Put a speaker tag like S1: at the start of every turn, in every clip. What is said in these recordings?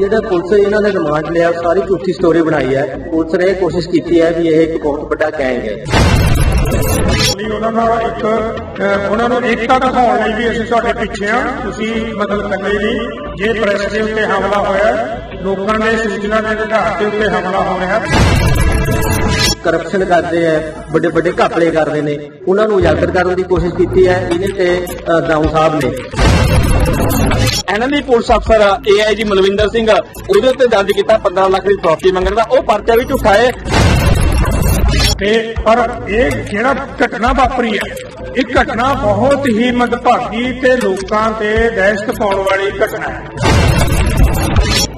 S1: ਜਿਹੜਾ ਪੁਲਿਸ ਇਹਨਾਂ ਨੇ ਰਿਮਾਂਡ ਲਿਆ, ਸਾਰੀ ਝੂਠੀ ਸਟੋਰੀ ਬਣਾਈ ਹੈ। ਪੁਲਿਸ ਨੇ ਇਹ ਕੋਸ਼ਿਸ਼ ਕੀਤੀ ਹੈ ਵੀ ਇਹ ਇੱਕ ਬਹੁਤ ਵੱਡਾ ਗੈਂਗ ਹੈ।
S2: ਲਈ ਉਹਨਾਂ ਦਾ ਇੱਕ ਉਹਨਾਂ ਨੂੰ ਏਕਤਾ ਦਿਖਾਉਣ ਲਈ ਵੀ ਅਸੀਂ ਤੁਹਾਡੇ ਪਿੱਛੇ ਆ ਤੁਸੀਂ ਮਤਲਬ ਕਰਨ ਲਈ ਜੇ ਪ੍ਰੈਸ ਦੇ ਉੱਤੇ ਹਮਲਾ ਹੋਇਆ, ਲੋਕਾਂ ਦੇ ਸੂਚਨਾ ਦੇ ਆਧਾਰ ਦੇ ਉੱਤੇ ਹਮਲਾ ਹੋ ਰਿਹਾ।
S1: ਕਰਪਸ਼ਨ ਕਰਦੇ ਆ ਵੱਡੇ ਵੱਡੇ ਘਪਲੇ ਕਰਦੇ ਨੇ ਉਹਨਾਂ ਨੂੰ ਉਜਾਗਰ ਕਰਨ ਦੀ ਕੋਸ਼ਿਸ਼ ਕੀਤੀ ਹੈ ਇਹਨੇ ਤੇ ਦਾਊ ਸਾਹਿਬ ਨੇ।
S3: ਇਹਨਾਂ ਦੀ ਪੁਲਿਸ ਅਫਸਰ ਏਆਈਜੀ ਮਲਵਿੰਦਰ ਸਿੰਘ ਉਹਦੇ ਉੱਤੇ ਦਰਜ ਕੀਤਾ 15 ਲੱਖ ਦੀ ਫਰੌਤੀ ਮੰਗਣ ਦਾ ਉਹ ਪਰਚਾ ਵੀ ਝੂਠਾ ਹੈ।
S2: ਤੇ ਪਰ ਇਹ ਜਿਹੜਾ ਘਟਨਾ ਵਾਪਰੀ ਹੈ ਇਹ ਘਟਨਾ ਬਹੁਤ ਹੀ ਮੰਦਭਾਗੀ ਤੇ ਲੋਕਾਂ ਤੇ ਦਹਿਸ਼ਤ ਪਾਉਣ ਵਾਲੀ ਘਟਨਾ ਹੈ।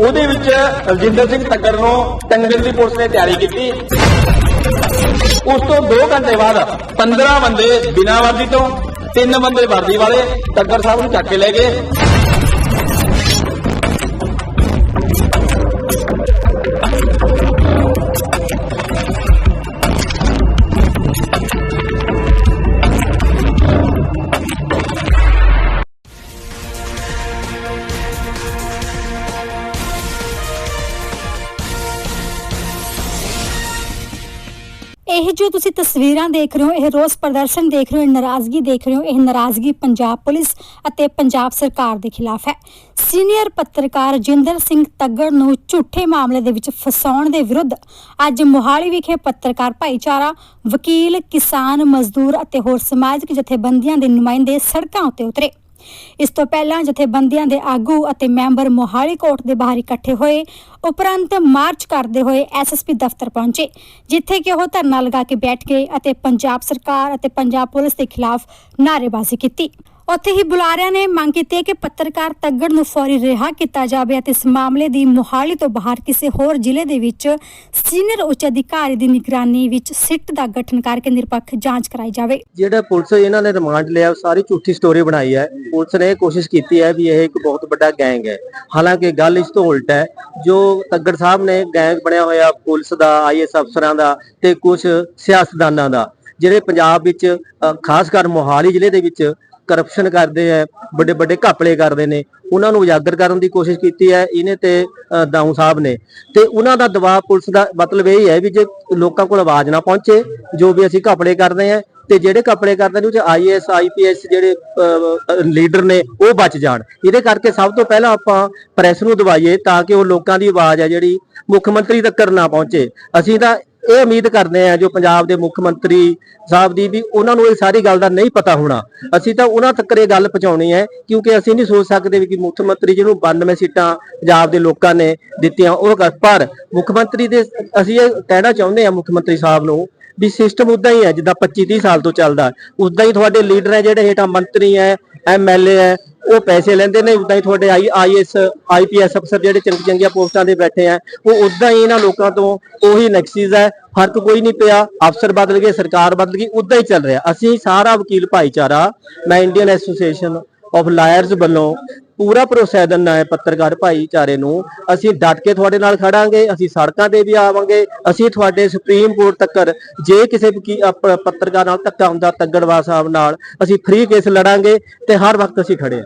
S3: ਉਹਦੇ ਵਿੱਚ ਰਜਿੰਦਰ ਸਿੰਘ ਤੱਕਰ ਨੂੰ ਟੰਗਣ ਦੀ ਪੁਲਿਸ ਨੇ ਤਿਆਰੀ ਕੀਤੀ। ਉਸ ਤੋਂ 2 ਘੰਟੇ ਬਾਅਦ 15 ਬੰਦੇ ਬਿਨਾਂ ਵਰਦੀ ਤੋਂ, ਤਿੰਨ ਬੰਦੇ ਵਰਦੀ ਵਾਲੇ ਤੱਕਰ ਸਾਹਿਬ ਨੂੰ ਚੱਕ ਕੇ ਲੈ ਗਏ।
S4: ਇਹ ਜੋ ਤੁਸੀਂ ਤਸਵੀਰਾਂ ਦੇਖ ਰਹੇ ਹੋ, ਇਹ ਰੋਸ ਪ੍ਰਦਰਸ਼ਨ ਦੇਖ ਰਹੇ ਹੋ ਨਾਰਾਜ਼ਗੀ ਦੇਖ ਰਹੇ ਹੋ, ਇਹ ਨਾਰਾਜ਼ਗੀ ਪੰਜਾਬ ਪੁਲਿਸ ਅਤੇ ਪੰਜਾਬ ਸਰਕਾਰ ਦੇ ਖਿਲਾਫ ਹੈ। ਸੀਨੀਅਰ ਪੱਤਰਕਾਰ ਜਿੰਦਰ ਸਿੰਘ ਤੱਗੜ ਨੂੰ ਝੂਠੇ ਮਾਮਲੇ ਦੇ ਵਿੱਚ ਫਸਾਉਣ ਦੇ ਵਿਰੁੱਧ ਅੱਜ ਮੋਹਾਲੀ ਵਿਖੇ ਪੱਤਰਕਾਰ ਭਾਈਚਾਰਾ, ਵਕੀਲ, ਕਿਸਾਨ, ਮਜ਼ਦੂਰ ਅਤੇ ਹੋਰ ਸਮਾਜਿਕ ਜਥੇਬੰਦੀਆਂ ਦੇ ਨੁਮਾਇੰਦੇ ਸੜਕਾਂ ਉੱਤੇ ਉਤਰੇ। ਇਸ ਤੋਂ ਪਹਿਲਾਂ ਜਥੇਬੰਦੀਆਂ ਦੇ ਆਗੂ ਅਤੇ ਮੈਂਬਰ ਮੋਹਾਲੀ ਕੋਰਟ ਦੇ ਬਾਹਰ ਇਕੱਠੇ ਹੋਏ, ਉਪਰੰਤ ਮਾਰਚ ਕਰਦੇ ਹੋਏ ਐਸਐਸਪੀ ਦਫ਼ਤਰ ਪਹੁੰਚੇ, ਜਿੱਥੇ ਕਿ ਉਹ ਧਰਨਾ ਲਗਾ ਕੇ ਬੈਠ ਗਏ ਅਤੇ ਪੰਜਾਬ ਸਰਕਾਰ ਅਤੇ ਪੰਜਾਬ ਪੁਲਿਸ ਦੇ ਖਿਲਾਫ ਨਾਅਰੇਬਾਜ਼ੀ ਕੀਤੀ। ਉੱਥੇ ਹੀ ਬੁਲਾਰਿਆਂ ਨੇ ਮੰਗ ਕੀਤੀ ਹੈ ਕਿ ਪੱਤਰਕਾਰ ਤੱਗੜ ਨੂੰ ਫੌਰੀ ਰਿਹਾ ਕੀਤਾ ਜਾਵੇ ਅਤੇ ਇਸ ਮਾਮਲੇ ਦੀ ਮੋਹਾਲੀ ਤੋਂ ਬਾਹਰ ਕਿਸੇ ਹੋਰ ਜ਼ਿਲ੍ਹੇ ਦੇ ਵਿੱਚ ਸੀਨੀਅਰ ਉੱਚ ਅਧਿਕਾਰੀ ਦੀ ਨਿਗਰਾਨੀ ਵਿੱਚ ਸਿੱਟ ਦਾ ਗਠਨ ਕਰਕੇ ਨਿਰਪੱਖ ਜਾਂਚ ਕਰਾਈ ਜਾਵੇ।
S1: ਜਿਹੜਾ ਪੁਲਿਸ ਇਹਨਾਂ ਨੇ ਰਿਮਾਂਡ ਲਿਆ ਸਾਰੀ ਝੂਠੀ ਸਟੋਰੀ ਬਣਾਈ ਹੈ। ਪੁਲਿਸ ਨੇ ਕੋਸ਼ਿਸ਼ ਕੀਤੀ ਹੈ ਵੀ ਇਹ ਇੱਕ ਬਹੁਤ ਵੱਡਾ ਗੈਂਗ ਹੈ। ਹਾਲਾਂਕਿ ਗੱਲ ਇਸ ਤੋਂ ਉਲਟ ਹੈ, ਜੋ ਤੱਗੜ ਸਾਹਿਬ ਨੇ ਗੈਂਗ ਬਣਿਆ ਹੋਇਆ, ਪੁਲਿਸ ਦਾ ਆਈਐਸ ਅਫਸਰਾਂ ਦਾ ਤੇ ਕੁਝ ਸਿਆਸਤਦਾਨਾਂ ਦਾ, ਜਿਹੜੇ ਪੰਜਾਬ ਵਿੱਚ ਖਾਸ ਕਰ ਮੋਹਾਲੀ ਜ਼ਿਲ੍ਹੇ ਦੇ ਵਿੱਚ ਕਰਪਸ਼ਨ ਕਰਦੇ ਆ, ਵੱਡੇ ਵੱਡੇ ਘਪਲੇ ਕਰਦੇ ਨੇ, ਉਹਨਾਂ ਨੂੰ ਉਜਾਗਰ ਕਰਨ ਦੀ ਕੋਸ਼ਿਸ਼ ਕੀਤੀ ਹੈ, ਇਹਨੇ ਤੇ ਦਾਊ ਸਾਹਿਬ ਨੇ। ਤੇ ਉਹਨਾਂ ਦਾ ਦਬਾਅ ਪੁਲਿਸ ਦਾ ਮਤਲਬ ਇਹ ਹੈ ਵੀ ਜੇ ਲੋਕਾਂ ਕੋਲ ਆਵਾਜ਼ ਨਾ ਪਹੁੰਚੇ, ਜੋ ਵੀ ਅਸੀਂ ਘਪਲੇ ਕਰਦੇ ਆ ਤੇ ਜਿਹੜੇ ਘਪਲੇ ਕਰਦੇ ਨੇ, ਉਹ ਚ ਆਈਐਸ ਆਈਪੀਐਸ ਜਿਹੜੇ ਲੀਡਰ ਨੇ, ਉਹ ਬਚ ਜਾਣ। ਇਹਦੇ ਕਰਕੇ ਸਭ ਤੋਂ ਪਹਿਲਾਂ ਆਪਾਂ ਪ੍ਰੈਸ ਨੂੰ ਦਵਾਈਏ ਤਾਂ ਕਿ ਉਹ ਲੋਕਾਂ ਦੀ ਆਵਾਜ਼ ਹੈ ਜਿਹੜੀ ਮੁੱਖ ਮੰਤਰੀ ਤੱਕ ਨਾ ਪਹੁੰਚੇ। ਅਸੀਂ ਤਾਂ ਇਹ ਉਮੀਦ ਕਰਦੇ ਆ ਜੋ ਪੰਜਾਬ ਦੇ ਮੁੱਖ ਮੰਤਰੀ ਸਾਹਿਬ ਦੀ ਵੀ ਉਹਨਾਂ ਨੂੰ ਇਹ ਸਾਰੀ ਗੱਲ ਦਾ ਨਹੀਂ ਪਤਾ ਹੋਣਾ। ਅਸੀਂ ਤਾਂ ਉਹਨਾਂ ਤੱਕ ਇਹ ਗੱਲ ਪਹੁੰਚਾਉਣੀ ਹੈ ਕਿਉਂਕਿ ਅਸੀਂ ਨਹੀਂ ਸੋਚ ਸਕਦੇ ਵੀ ਕਿ ਮੁੱਖ ਮੰਤਰੀ ਜਿਹਨੂੰ 92 ਸੀਟਾਂ ਪੰਜਾਬ ਦੇ ਲੋਕਾਂ ਨੇ ਦਿੱਤੀਆਂ ਉਹ ਕਰ- ਪਰ ਮੁੱਖ ਮੰਤਰੀ ਦੇ ਅਸੀਂ ਇਹ ਕਹਿਣਾ ਚਾਹੁੰਦੇ ਆ ਮੁੱਖ ਮੰਤਰੀ ਸਾਹਿਬ ਨੂੰ ਵੀ ਸਿਸਟਮ ਉਦਾਂ ਹੀ ਹੈ ਜਿੱਦਾਂ 25 30 ਸਾਲ ਤੋਂ ਚੱਲਦਾ। ਉਦਾਂ ਹੀ ਤੁਹਾਡੇ ਲੀਡਰ ਹੈ ਜਿਹੜੇ ਹੇਠਾਂ ਮੰਤਰੀ ਹੈ ਐਮਐਲਏ ਹੈ, ਉਹ ਪੈਸੇ ਲੈਂਦੇ ਨੇ, ਉਦਾਂ ਹੀ ਤੁਹਾਡੇ ਆਈ, ਆਈਐਸ ਆਈਪੀਐਸ ਅਫਸਰ ਜਿਹੜੇ ਚੰਗੀ ਚੰਗੀਆਂ ਪੋਸਟਾਂ ਤੇ ਬੈਠੇ ਆ, ਉਹ ਉਦਾਂ ਹੀ ਇਹਨਾਂ ਲੋਕਾਂ ਤੋਂ ਉਹੀ ਨਕਸ਼ੀਜ਼ ਹੈ, ਫ਼ਰਕ ਕੋਈ ਨਹੀਂ ਪਿਆ, ਅਫਸਰ ਬਦਲ ਗਏ, ਸਰਕਾਰ ਬਦਲ ਗਈ, ਉਦਾਂ ਹੀ ਚੱਲ ਰਿਹਾ। ਅਸੀਂ ਸਾਰਾ ਵਕੀਲ ਭਾਈਚਾਰਾ, ਮੈਂ ਇੰਡੀਅਨ ਐਸੋਸੀਏਸ਼ਨ ਆਫ ਲਾਇਰਸ ਵੱਲੋਂ ਪੂਰਾ ਭਰੋਸਾ ਦਿੰਦਾ ਹੈ ਪੱਤਰਕਾਰ ਭਾਈਚਾਰੇ ਨੂੰ। ਅਸੀਂ ਡਟ ਕੇ ਤੁਹਾਡੇ ਨਾਲ ਖੜਾਂਗੇ, ਅਸੀਂ ਸੜਕਾਂ ਤੇ ਵੀ ਆਵਾਂਗੇ, ਅਸੀਂ ਤੁਹਾਡੇ ਸੁਪਰੀਮ ਕੋਰਟ ਤੱਕ ਜੇ ਕਿਸੇ ਪੱਤਰਕਾਰ ਨਾਲ ਧੱਕਾ ਹੁੰਦਾ ਤੱਗੜਵਾ ਸਾਹਿਬ ਨਾਲ, ਅਸੀਂ ਫ੍ਰੀ ਕੇਸ ਲੜਾਂਗੇ ਤੇ ਹਰ ਵਕਤ ਅਸੀਂ ਖੜੇ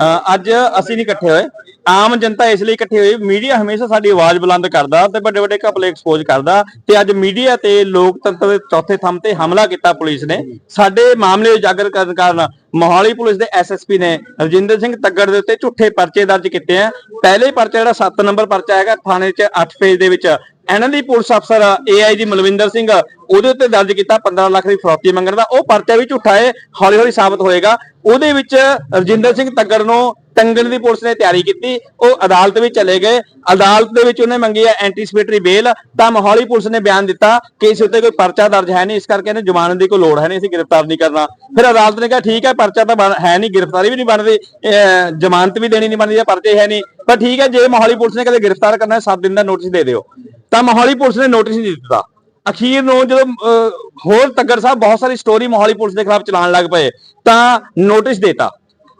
S1: ਹਾਂ।
S3: ਅੱਜ ਅਸੀਂ ਨਹੀਂ ਇਕੱਠੇ ਹੋਏ। ਆਮ ਜਨਤਾ ਇਸ ਲਈ ਇਕੱਠੇ ਹੋਈ। ਮੀਡੀਆ ਹਮੇਸ਼ਾ ਸਾਡੀ ਆਵਾਜ਼ ਬੁਲੰਦ ਕਰਦਾ ਤੇ ਵੱਡੇ ਵੱਡੇ ਘਪਲੇ ਐਕਸਪੋਜ਼ ਕਰਦਾ ਤੇ ਅੱਜ ਮੀਡੀਆ ਤੇ ਲੋਕਤੰਤਰ ਦੇ ਚੌਥੇ ਥੰਮ ਤੇ ਹਮਲਾ ਕੀਤਾ ਪੁਲਿਸ ਨੇ। ਸਾਡੇ ਮਾਮਲੇ ਉਜਾਗਰ ਕਰਨ ਕਾਰਨ ਮੋਹਾਲੀ ਪੁਲਿਸ ਦੇ ਐਸਐਸਪੀ ਨੇ ਰਜਿੰਦਰ ਸਿੰਘ ਤੱਗੜ ਦੇ ਉੱਤੇ ਝੂਠੇ ਪਰਚੇ ਦਰਜ ਕੀਤੇ ਆ। ਪਹਿਲੇ ਪਰਚਾ ਜਿਹੜਾ 7 ਨੰਬਰ ਪਰਚਾ ਹੈਗਾ, ਥਾਣੇ 'ਚ 8 ਪੇਜ ਦੇ ਵਿੱਚ। ਇਹਨਾਂ ਦੀ ਪੁਲਿਸ ਅਫਸਰ ਏਆਈਜੀ ਮਲਵਿੰਦਰ ਸਿੰਘ ਉਹਦੇ ਉੱਤੇ ਦਰਜ ਕੀਤਾ 15 ਲੱਖ ਦੀ ਫਰੌਤੀ ਮੰਗਣ ਦਾ। ਉਹ ਪਰਚਾ ਵੀ ਝੂਠਾ ਹੈ ਹੌਲੀ ਹੌਲੀ ਸਾਬਤ ਹੋਏਗਾ। ਉਹਦੇ ਵਿੱਚ ਰਜਿੰਦਰ ਸਿੰਘ ਤੱਗੜ ਨੂੰ ਟੰਗਣ ਦੀ ਪੁਲਿਸ ਨੇ ਤਿਆਰੀ ਕੀਤੀ, ਉਹ ਅਦਾਲਤ ਵਿੱਚ ਚਲੇ ਗਏ। ਅਦਾਲਤ ਦੇ ਵਿੱਚ ਉਹਨੇ ਮੰਗੀ ਹੈ ਐਂਟੀਸਪੇਟਰੀ ਬੇਲ ਤਾਂ ਮੋਹਾਲੀ ਪੁਲਿਸ ਨੇ ਬਿਆਨ ਦਿੱਤਾ ਕਿ ਇਸ ਉੱਤੇ ਕੋਈ ਪਰਚਾ ਦਰਜ ਹੈ ਨਹੀਂ, ਇਸ ਕਰਕੇ ਇਹਨੂੰ ਜ਼ਮਾਨਤ ਦੀ ਕੋਈ ਲੋੜ ਹੈ ਨਹੀਂ, ਅਸੀਂ ਗ੍ਰਿਫਤਾਰ ਨਹੀਂ ਕਰਨਾ। ਫਿਰ ਅਦਾਲਤ ਨੇ ਕਿਹਾ, ਠੀਕ ਹੈ, ਪਰਚਾ ਤਾਂ ਬਣ- ਹੈ ਨਹੀਂ, ਗ੍ਰਿਫਤਾਰੀ ਵੀ ਨਹੀਂ ਬਣਦੀ ਜ਼ਮਾਨਤ ਵੀ ਦੇਣੀ ਨਹੀਂ ਬਣਦੀ ਜਾਂ ਪਰਚੇ ਹੈ ਨਹੀਂ। ਪਰ ਠੀਕ ਹੈ, ਜੇ ਮੋਹਾਲੀ ਪੁਲਿਸ ਨੇ ਕਦੇ ਗ੍ਰਿਫਤਾਰ ਕਰਨਾ ਹੈ 7 ਦਿਨ ਦਾ ਨੋਟਿਸ ਦੇ ਦਿਓ। ਤਾਂ ਮੋਹਾਲੀ ਪੁਲਿਸ ਨੇ ਨੋਟਿਸ ਨਹੀਂ ਦਿੱਤਾ। ਅਖੀਰ ਨੂੰ ਜਦੋਂ ਹੋਰ ਤੱਗੜ ਸਾਹਿਬ ਬਹੁਤ ਸਾਰੀ ਸਟੋਰੀ ਮੋਹਾਲੀ ਪੁਲਿਸ ਦੇ ਖਿਲਾਫ ਚਲਾਉਣ ਲੱਗ ਪਏ, ਤਾਂ ਨੋਟਿਸ ਦੇਤਾ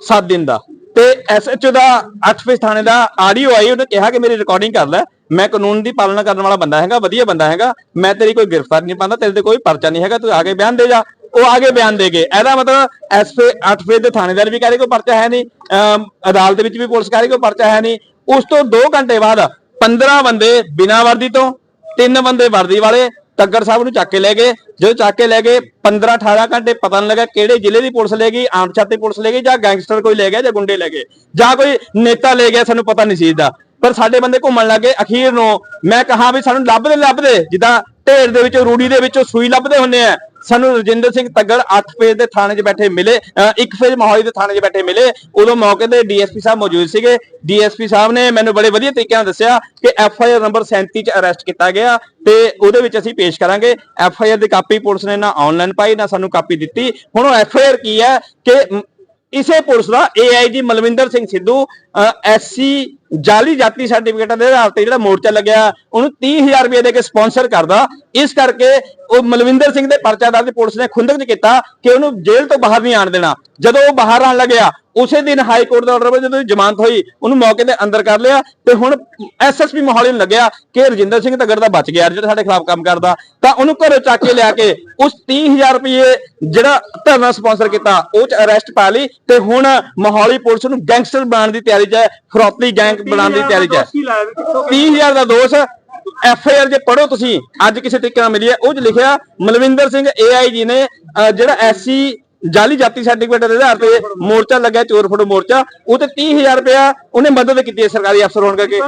S3: 7 ਦਿਨ ਦਾ। ਤੇ ਐਸਐਚਓ ਦਾ 8 ਫੇਸ ਥਾਣੇ ਦਾ ਆਡੀਓ ਆਈ ਉਹਨੇ ਕਿਹਾ ਕਿ ਮੇਰੀ ਰਿਕਾਰਡਿੰਗ ਕਰ ਲੈ। ਮੈਂ ਕਾਨੂੰਨ ਦੀ ਪਾਲਣਾ ਕਰਨ ਵਾਲਾ ਬੰਦਾ ਹੈਗਾ ਵਧੀਆ ਬੰਦਾ ਹੈਗਾ। ਮੈਂ ਤੇਰੀ ਕੋਈ ਗ੍ਰਿਫਤਾਰ ਨਹੀਂ ਪਾਉਂਦਾ ਤੇਰੇ ਤੇ ਕੋਈ ਪਰਚਾ ਨਹੀਂ ਹੈਗਾ ਤੂੰ ਆਗੇ ਬਿਆਨ ਦੇ ਜਾ। ਉਹ ਆਗੇ ਬਿਆਨ ਦੇ ਗਏ। ਇਹਦਾ ਮਤਲਬ ਐਸਪੀ 8 ਫੇਸ ਦੇ ਥਾਣੇਦਾਰ ਵੀ ਕਹਿ ਰਹੇ ਕੋਈ ਪਰਚਾ ਹੈ ਨਹੀਂ ਅਮ, ਅਦਾਲਤ ਵਿੱਚ ਵੀ ਪੁਲਿਸ ਕਹਿ ਰਹੀ ਕੋਈ ਪਰਚਾ ਹੈ ਨਹੀਂ। ਉਸ ਤੋਂ 2 ਘੰਟੇ ਬਾਅਦ 15 ਬੰਦੇ ਬਿਨਾਂ ਵਰਦੀ ਤੋਂ ਤਿੰਨ ਬੰਦੇ ਵਰਦੀ ਵਾਲੇ ਤੱਗੜ ਸਾਹਿਬ ਨੂੰ ਚੱਕ ਕੇ ਲੈ ਗਏ। ਜਦੋਂ ਚੱਕ ਕੇ ਲੈ ਗਏ 15 18 ਘੰਟੇ ਪਤਾ ਨਹੀਂ ਲੱਗਾ ਕਿਹੜੇ ਜ਼ਿਲ੍ਹੇ ਦੀ ਪੁਲਿਸ ਲੈ ਗਈ ਆਮਛਾਤੀ ਪੁਲਿਸ ਲੈ ਗਈ ਜਾਂ ਗੈਂਗਸਟਰ ਕੋਈ ਲੈ ਗਿਆ ਜਾਂ ਗੁੰਡੇ ਲੈ ਗਏ। ਜਾਂ ਕੋਈ ਨੇਤਾ ਲੈ ਗਿਆ, ਸਾਨੂੰ ਪਤਾ ਨਹੀਂ ਸੀ ਇਹਦਾ। ਪਰ ਸਾਡੇ ਬੰਦੇ ਘੁੰਮਣ ਲੱਗੇ ਅਖੀਰ ਨੂੰ ਮੈਂ ਕਹਾ ਵੀ ਸਾਨੂੰ ਲੱਭਦੇ ਲੱਭਦੇ ਜਿੱਦਾਂ ਢੇਰ ਦੇ ਵਿੱਚੋਂ, ਰੂੜੀ ਦੇ ਵਿੱਚੋਂ ਸੂਈ ਲੱਭਦੇ ਹੁੰਦੇ ਆ। ਸਾਨੂੰ ਰਜਿੰਦਰ ਸਿੰਘ ਤੱਗੜ 8 ਫੇਜ਼ ਦੇ ਥਾਣੇ 'ਚ ਬੈਠੇ ਮਿਲੇ ਅ, ਫੇਜ਼ ਮੋਹਾਲੀ ਦੇ ਥਾਣੇ 'ਚ ਬੈਠੇ ਮਿਲੇ। ਉਦੋਂ ਮੌਕੇ ਤੇ ਡੀਐਸਪੀ ਸਾਹਿਬ ਮੌਜੂਦ ਸੀਗੇ। ਡੀਐਸਪੀ ਸਾਹਿਬ ਨੇ ਮੈਨੂੰ ਬੜੇ ਵਧੀਆ ਤਰੀਕੇ ਨਾਲ ਦੱਸਿਆ ਕਿ ਐਫ ਆਈ ਆਰ ਨੰਬਰ 37 'ਚ ਅਰੈਸਟ ਕੀਤਾ ਗਿਆ ਤੇ ਉਹਦੇ ਵਿੱਚ ਅਸੀਂ ਪੇਸ਼ ਕਰਾਂਗੇ। ਐਫ ਆਈ ਆਰ ਦੀ ਕਾਪੀ ਪੁਲਿਸ ਨੇ ਨਾ ਆਨਲਾਈਨ ਪਾਈ ਨਾ ਸਾਨੂੰ ਕਾਪੀ ਦਿੱਤੀ। ਹੁਣ ਉਹ ਐਫ ਆਈ ਆਰ ਕੀ ਹੈ ਕਿ ਇਸੇ ਪੁਲਿਸ ਦਾ ਏਆਈਜੀ ਮਲਵਿੰਦਰ ਸਿੰਘ ਸਿੱਧੂ ਐਸਸੀ ਜਾਲੀ ਜਾਤੀ ਸਰਟੀਫਿਕੇਟਾਂ ਦੇ ਆਧਾਰ ਤੇ ਜਿਹੜਾ ਮੋਰਚਾ ਲੱਗਿਆ, ਉਹਨੂੰ 30000 ਰੁਪਏ ਦੇ ਕੇ ਸਪਾਂਸਰ ਕਰਦਾ। ਇਸ ਕਰਕੇ ਉਹ ਮਲਵਿੰਦਰ ਸਿੰਘ ਦੇ ਪਰਚਾ ਦਰਜ ਪੁਲਿਸ ਨੇ ਖੁੰਦਕ ਚ ਕੀਤਾ ਕਿ ਉਹਨੂੰ ਜੇਲ੍ਹ ਤੋਂ ਬਾਹਰ ਨਹੀਂ ਆਣ ਦੇਣਾ। ਜਦੋਂ ਉਹ ਬਾਹਰ ਆਣ ਲੱਗਿਆ, ਉਸੇ ਦਿਨ ਹਾਈ ਕੋਰਟ ਦਾ ਆਰਡਰ ਵਿੱਚ ਜਦੋਂ ਜ਼ਮਾਨਤ ਹੋਈ, ਉਹਨੂੰ ਮੌਕੇ ਤੇ ਅੰਦਰ ਕਰ ਲਿਆ ਤੇ ਹੁਣ ਐਸਐਸਪੀ ਮੋਹਾਲੀ ਨੂੰ ਲੱਗਿਆ ਕਿ ਰਜਿੰਦਰ ਸਿੰਘ ਤਗੜ ਦਾ ਬਚ ਗਿਆ, ਜਿਹੜਾ ਸਾਡੇ ਖਿਲਾਫ ਕੰਮ ਕਰਦਾ। ਤਾਂ ਉਹਨੂੰ ਘਰੋਂ ਚੱਕ ਕੇ ਲਿਆ ਕੇ ਉਸ 30000 ਰੁਪਏ ਜਿਹੜਾ ਧਰਨਾ ਸਪਾਂਸਰ ਕੀਤਾ, ਉਹ ਚ ਅਰੈਸਟ ਪਾ ਲਈ ਤੇ ਹੁਣ ਮੋਹਾਲੀ ਪੁਲਿਸ ਨੂੰ ਗੈਂਗਸਟਰ ਬਣਾਉਣ ਦੀ ਤਿਆਰੀ 'ਚ ਹੈ ਗੈਂਗ ਬਣਾਉਣ ਦੀ ਤਿਆਰੀ 'ਚ ਹੈ। 30000 ਦਾ ਦੋਸ਼ ਐਫ ਆਈ ਆਰ ਜੇ ਪੜੋ ਤੁਸੀਂ ਅੱਜ ਕਿਸੇ ਤਰੀਕੇ ਨਾਲ ਮਿਲੀ ਹੈ ਉਹ 'ਚ ਲਿਖਿਆ ਮਲਵਿੰਦਰ ਸਿੰਘ ਏਆਈਜੀ ਨੇ ਜਿਹੜਾ ਐਸਸੀ ਜਾਲੀ ਜਾਤੀ ਸਰਟੀਫਿਕੇਟ ਦੇ ਆਧਾਰ ਤੇ ਮੋਰਚਾ ਲੱਗਿਆ ਚੋਰ ਫੜੋ ਮੋਰਚਾ ਉਹ ਤੇ 30000 ਰੁਪਇਆ ਉਹਨੇ ਮਦਦ ਕੀਤੀ ਹੈ ਸਰਕਾਰੀ ਅਫਸਰ ਹੋਣ ਕਰਕੇ।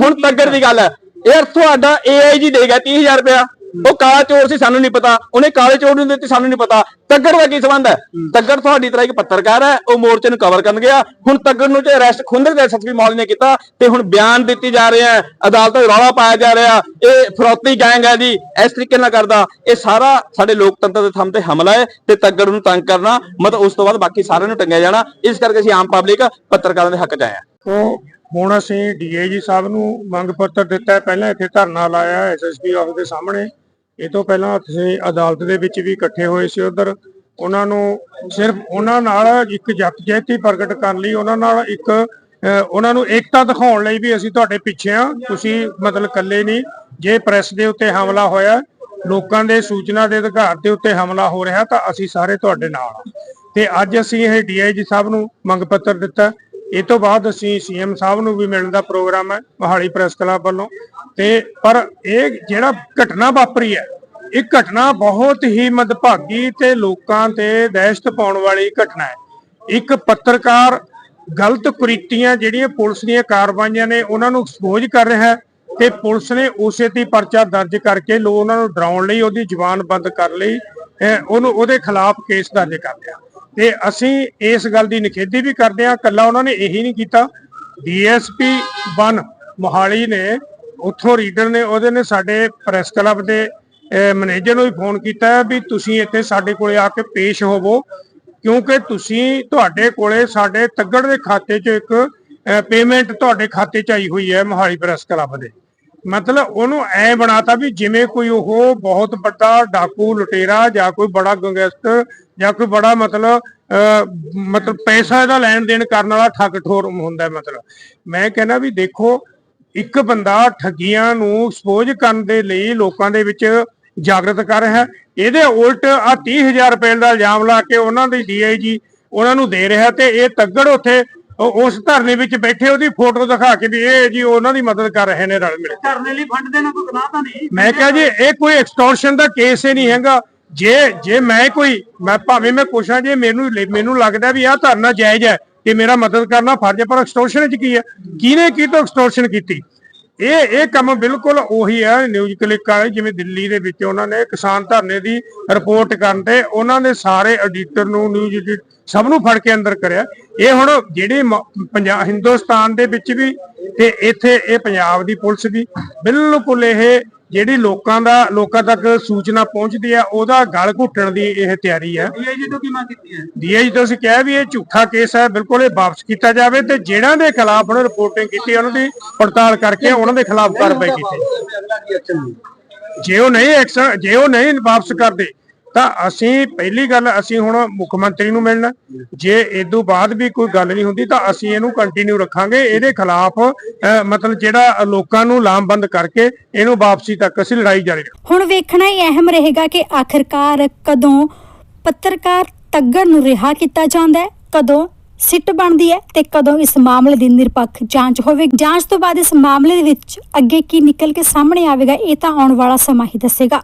S3: ਹੁਣ ਤੱਗੜ ਦੀ ਗੱਲ ਹੈ। ਯਾਰ ਤੁਹਾਡਾ ਏਆਈਜੀ ਦੇਗਾ 30000 ਰੁਪਇਆ। ਉਹ ਕਾਲਾ ਚੋਰ ਸੀ ਸਾਨੂੰ ਨਹੀਂ ਪਤਾ। ਉਹਨੇ ਕਾਲੇ ਚੋਰ ਨੂੰ ਦਿੱਤੀ ਸਾਨੂੰ ਨਹੀਂ ਪਤਾ। ਤੱਗੜ ਦਾ ਕੀ ਸੰਬੰਧ ਹੈ? ਤੱਗੜ ਤੁਹਾਡੀ ਤਰ੍ਹਾਂ ਇੱਕ ਪੱਤਰਕਾਰ ਹੈ ਉਹ ਮੋਰਚੇ ਨੂੰ ਕਵਰ ਕਰਨ ਗਿਆ। ਹੁਣ ਤੱਗੜ ਨੂੰ ਤੇ ਅਰੈਸਟ ਖੁੰਦਕ ਦੇ ਐਸਐਸਪੀ ਮੌਲੀ ਨੇ ਕੀਤਾ ਤੇ ਹੁਣ ਬਿਆਨ ਦਿੱਤੀ ਜਾ ਰਹੇ ਹੈ ਅਦਾਲਤ ਵਿੱਚ ਰੌਲਾ ਪਾਇਆ ਜਾ ਰਿਹਾ। ਇਹ ਫਰੋਤੀ ਗੈਂਗ ਹੈ ਜੀ ਇਸ ਤਰੀਕੇ ਨਾਲ ਕਰਦਾ। ਇਹ ਸਾਰਾ ਸਾਡੇ ਲੋਕਤੰਤਰ ਦੇ ਥੰਮ ਤੇ ਹਮਲਾ ਹੈ ਤੇ ਤੱਗੜ ਨੂੰ ਤੰਗ ਕਰਨਾ ਮਤਲਬ ਉਸ ਤੋਂ ਬਾਅਦ ਬਾਕੀ ਸਾਰਿਆਂ ਨੂੰ ਟੰਗਿਆ ਜਾਣਾ। ਇਸ ਕਰਕੇ ਅਸੀਂ ਆਮ ਪਬਲਿਕ ਪੱਤਰਕਾਰਾਂ ਦੇ ਹੱਕ 'ਚ
S2: ਤੋਂ ਹੁਣ ਅਸੀਂ ਡੀਏਜੀ ਸਾਹਿਬ ਨੂੰ ਮੰਗ ਪੱਤਰ ਦਿੱਤਾ ਪਹਿਲਾਂ ਇੱਥੇ ਧਰਨਾ ਲਾਇਆ ਐਸਐਸਪੀ ਆਫਿਸ ਦੇ ਸਾਹਮਣੇ। ਇਹ ਤੋਂ ਪਹਿਲਾਂ ਅਸੀਂ ਅਦਾਲਤ ਦੇ ਵਿੱਚ ਵੀ ਇਕੱਠੇ ਹੋਏ ਸੀ ਉਧਰ। ਉਹਨਾਂ ਨੂੰ ਸਿਰਫ ਉਹਨਾਂ ਨਾਲ ਇੱਕ ਜਥੇਬੰਦੀ ਪ੍ਰਗਟ ਕਰਨ ਲਈ ਉਹਨਾਂ ਨਾਲ ਇੱਕ ਉਹਨਾਂ ਨੂੰ ਏਕਤਾ ਦਿਖਾਉਣ ਲਈ ਵੀ ਅਸੀਂ ਤੁਹਾਡੇ ਪਿੱਛੇ ਆ ਤੁਸੀਂ ਮਤਲਬ ਇਕੱਲੇ ਨਹੀਂ। ਜੇ ਪ੍ਰੈਸ ਦੇ ਉੱਤੇ ਹਮਲਾ ਹੋਇਆ, ਲੋਕਾਂ ਦੇ ਸੂਚਨਾ ਦੇ ਅਧਿਕਾਰ ਦੇ ਉੱਤੇ ਹਮਲਾ ਹੋ ਰਿਹਾ ਤਾਂ ਅਸੀਂ ਸਾਰੇ ਤੁਹਾਡੇ ਨਾਲ ਆ ਤੇ ਅੱਜ ਅਸੀਂ ਇਹ ਡੀਆਈਜੀ ਸਾਹਿਬ ਨੂੰ ਮੰਗ ਪੱਤਰ ਦਿੱਤਾ। ਇਹ ਤੋਂ ਬਾਅਦ ਅਸੀਂ ਸੀਐਮ ਸਾਹਿਬ ਨੂੰ ਵੀ ਮਿਲਣ ਦਾ ਪ੍ਰੋਗਰਾਮ ਹੈ, ਮੋਹਾਲੀ ਪ੍ਰੈਸ ਕਲੱਬ ਵੱਲੋਂ। ਤੇ ਪਰ ਇਹ ਜਿਹੜਾ ਘਟਨਾ ਵਾਪਰੀ ਹੈ, ਇਹ ਘਟਨਾ ਬਹੁਤ ਹੀ ਮਦਭਾਗੀ ਤੇ ਲੋਕਾਂ ਤੇ ਦਹਿਸ਼ਤ ਪਾਉਣ ਵਾਲੀ ਘਟਨਾ ਹੈ। ਇੱਕ ਪੱਤਰਕਾਰ ਗਲਤ ਕੁਰੀਤੀਆਂ ਜਿਹੜੀਆਂ ਪੁਲਿਸ ਦੀਆਂ ਕਾਰਵਾਈਆਂ ਨੇ, ਉਹਨਾਂ ਨੂੰ ਐਕਸਪੋਜ਼ ਕਰ ਰਿਹਾ ਹੈ ਤੇ ਪੁਲਿਸ ਨੇ ਉਸੇ ਤੇ ਪਰਚਾ ਦਰਜ ਕਰਕੇ ਲੋ ਉਹਨਾਂ ਨੂੰ ਡਰਾਉਣ ਲਈ, ਉਹਦੀ ਜ਼ੁਬਾਨ ਬੰਦ ਕਰ ਲਈ ਉਹਨੂੰ, ਉਹਦੇ ਖਿਲਾਫ ਕੇਸ ਦਰਜ ਕਰ ਲਿਆ। ਤੇ ਅਸੀਂ ਇਸ ਗੱਲ ਦੀ ਨਿਖੇਧੀ ਵੀ ਕਰਦੇ ਹਾਂ ਕੱਲਾ ਉਹਨਾਂ ਨੇ ਇਹੀ ਨਹੀਂ ਕੀਤਾ। ਡੀਐਸਪੀ 1 ਮੋਹਾਲੀ ਨੇ, ਉੱਥੋਂ ਰੀਡਰ ਨੇ, ਉਹਦੇ ਨੇ ਸਾਡੇ ਪ੍ਰੈਸ ਕਲੱਬ ਦੇ ਮੈਨੇਜਰ ਨੂੰ ਵੀ ਫੋਨ ਕੀਤਾ ਵੀ ਤੁਸੀਂ ਇੱਥੇ ਸਾਡੇ ਕੋਲੇ ਆ ਕੇ ਪੇਸ਼ ਹੋਵੋ, ਕਿਉਂਕਿ ਤੁਸੀਂ ਤੁਹਾਡੇ ਕੋਲੇ ਸਾਡੇ ਤੱਗੜ ਦੇ ਖਾਤੇ 'ਚ ਇੱਕ ਪੇਮੈਂਟ ਤੁਹਾਡੇ ਖਾਤੇ 'ਚ ਆਈ ਹੋਈ ਹੈ ਮੋਹਾਲੀ ਪ੍ਰੈਸ ਕਲੱਬ ਦੇ। ਮਤਲਬ ਉਹਨੂੰ ਐ ਬਣਾਤਾ ਵੀ ਜਿਵੇਂ ਕੋਈ ਉਹ ਬਹੁਤ ਵੱਡਾ ਡਾਕੂ ਲੁਟੇਰਾ ਜਾਂ ਕੋਈ ਬੜਾ ਗੈਂਗਸਟਰ ਜਾਂ ਕੋਈ ਬੜਾ ਮਤਲਬ ਮਤਲਬ ਪੈਸਾ ਦਾ ਲੈਣ ਦੇਣ ਕਰਨ ਵਾਲਾ ਠੱਗ ਠੋਰ ਹੁੰਦਾ ਮਤਲਬ। ਮੈਂ ਕਹਿੰਦਾ ਵੀ ਦੇਖੋ ਇੱਕ ਬੰਦਾ ਠੱਗੀਆਂ ਨੂੰ ਐਕਸਪੋਜ਼ ਕਰਨ ਦੇ ਲਈ ਲੋਕਾਂ ਦੇ ਵਿੱਚ ਜਾਗਰਤ ਕਰ ਰਿਹਾ। ਇਹਦੇ ਉਲਟ ਆ 30000 ਰੁਪਏ ਦਾ ਇਲਜ਼ਾਮ ਲਾ ਕੇ ਉਹਨਾਂ ਦੀ ਡੀਆਈਜੀ ਉਹਨਾਂ ਨੂੰ ਦੇ ਰਿਹਾ ਤੇ ਇਹ ਤੱਗੜ ਉੱਥੇ ਉਸ ਧਰਨੇ ਵਿੱਚ ਬੈਠੇ ਉਹਦੀ ਫੋਟੋ ਦਿਖਾ ਕੇ ਵੀ ਇਹ ਜੀ ਉਹਨਾਂ ਦੀ ਮਦਦ ਕਰ ਰਹੇ ਨੇ ਰਲ ਮਿਲ ਕੇ।
S5: ਧਰਨੇ ਲਈ ਫੰਡ ਦੇਣਾ ਕੋਈ ਗੁਨਾਹ ਤਾਂ ਨਹੀਂ।
S2: ਮੈਂ ਕਿਹਾ ਜੀ ਇਹ ਕੋਈ ਐਕਸਟੋਰਸ਼ਨ ਦਾ ਕੇਸ ਹੀ ਨਹੀਂ ਹੈਗਾ। ਜੇ ਜੇ ਮੈਂ ਕੋਈ, ਮੈਂ ਭਾਵੇਂ ਮੈਂ ਪੁੱਛਾਂ ਜੇ ਮੈਨੂੰ ਮੈਨੂੰ ਲੱਗਦਾ ਵੀ ਆਹ ਧਰਨਾ ਜਾਇਜ਼ ਹੈ ਕਿ ਮੇਰਾ ਮਦਦ ਕਰਨਾ ਫਰਜ਼ ਪਰ ਐਕਸਟੋਰਸ਼ਨ ਚ ਕੀ ਹੈ? ਕਿਹਨੇ ਕੀ ਤੋਂ ਐਕਸਟੋਰਸ਼ਨ ਕੀਤੀ? ਇਹ ਇਹ ਕੰਮ ਬਿਲਕੁਲ ਉਹੀ ਹੈ ਨਿਊਜ਼ ਕਲਿੱਕ ਵਾਲੇ, ਜਿਵੇਂ ਦਿੱਲੀ ਦੇ ਵਿੱਚ ਉਹਨਾਂ ਨੇ ਕਿਸਾਨ ਧਰਨੇ ਦੀ ਰਿਪੋਰਟ ਕਰਨ ਤੇ ਉਹਨਾਂ ਨੇ ਸਾਰੇ ਐਡੀਟਰ ਨੂੰ ਨਿਊਜ਼ ਸਭ ਨੂੰ ਫੜ ਕੇ ਅੰਦਰ ਕਰਿਆ। ਇਹ ਹੁਣ ਜਿਹੜੇ ਪੰਜਾਬ, ਹਿੰਦੁਸਤਾਨ ਦੇ ਵਿੱਚ ਵੀ ਤੇ ਇੱਥੇ ਇਹ ਪੰਜਾਬ ਦੀ ਪੁਲਿਸ ਵੀ ਬਿਲਕੁਲ ਇਹ ਜਿਹੜੀ ਲੋਕਾਂ ਦਾ ਲੋਕਾਂ ਤੱਕ ਸੂਚਨਾ ਪਹੁੰਚਦੀ ਹੈ ਉਹਦਾ ਗਲ ਘੁੱਟਣ ਦੀ ਇਹ ਤਿਆਰੀ ਹੈ
S5: ਡੀਆਈਜੀ ਤੋਂ ਕੀ ਮੰਗ ਕੀਤੀ ਹੈ
S2: ਡੀਆਈਜੀ ਤੋਂ ਅਸੀਂ ਕਿਹਾ ਵੀ ਇਹ ਝੂਠਾ ਕੇਸ ਹੈ ਬਿਲਕੁਲ ਇਹ ਵਾਪਸ ਕੀਤਾ ਜਾਵੇ ਤੇ ਜਿਹੜਾਂ ਦੇ ਖਿਲਾਫ ਉਹਨੇ ਰਿਪੋਰਟਿੰਗ ਕੀਤੀ ਉਹਨਾਂ ਦੀ ਪੜਤਾਲ ਕਰਕੇ ਉਹਨਾਂ ਦੇ ਖਿਲਾਫ ਕਾਰਵਾਈ ਕੀਤੀ ਜੇ ਉਹ ਨਹੀਂ ਐਕਸ਼ਨ ਜੇ ਉਹ ਨਹੀਂ ਵਾਪਸ ਕਰਦੇ ਤਾਂ ਅਸੀਂ ਪਹਿਲੀ ਗੱਲ ਅਸੀਂ ਹੁਣ ਮੁੱਖ ਮੰਤਰੀ ਨੂੰ ਮਿਲਣਾ। ਜੇ ਇਦੋਂ ਬਾਅਦ ਵੀ ਕੋਈ ਗੱਲ ਨਹੀਂ ਹੁੰਦੀ ਤਾਂ ਅਸੀਂ ਇਹਨੂੰ ਕੰਟੀਨਿਊ ਰੱਖਾਂਗੇ। ਇਹਦੇ ਖਿਲਾਫ ਮਤਲਬ ਜਿਹੜਾ ਲੋਕਾਂ ਨੂੰ ਲਾਮਬੰਦ ਕਰਕੇ ਇਹਨੂੰ ਵਾਪਸੀ ਤੱਕ ਅਸੀਂ ਲੜਾਈ ਜਾਰੀ
S4: ਹੁਣ ਵੇਖਣਾ ਇਹ ਅਹਿਮ ਰਹੇਗਾ ਕਿ ਆਖਿਰਕਾਰ ਕਦੋਂ ਪੱਤਰਕਾਰ ਤੱਗੜ ਨੂੰ ਰਿਹਾ ਕੀਤਾ ਜਾਂਦਾ ਹੈ, ਕਦੋਂ ਸਿੱਟ ਬਣਦੀ ਹੈ ਤੇ ਕਦੋਂ ਇਸ ਮਾਮਲੇ ਦੀ ਨਿਰਪੱਖ ਜਾਂਚ ਹੋਵੇਗੀ ਜਾਂਚ ਤੋਂ ਬਾਅਦ ਇਸ ਮਾਮਲੇ ਦੇ ਵਿੱਚ ਅੱਗੇ ਕੀ ਨਿਕਲ ਕੇ ਸਾਹਮਣੇ ਆਵੇਗਾ, ਇਹ ਤਾਂ ਆਉਣ ਵਾਲਾ ਸਮਾਂ ਹੀ ਦੱਸੇਗਾ।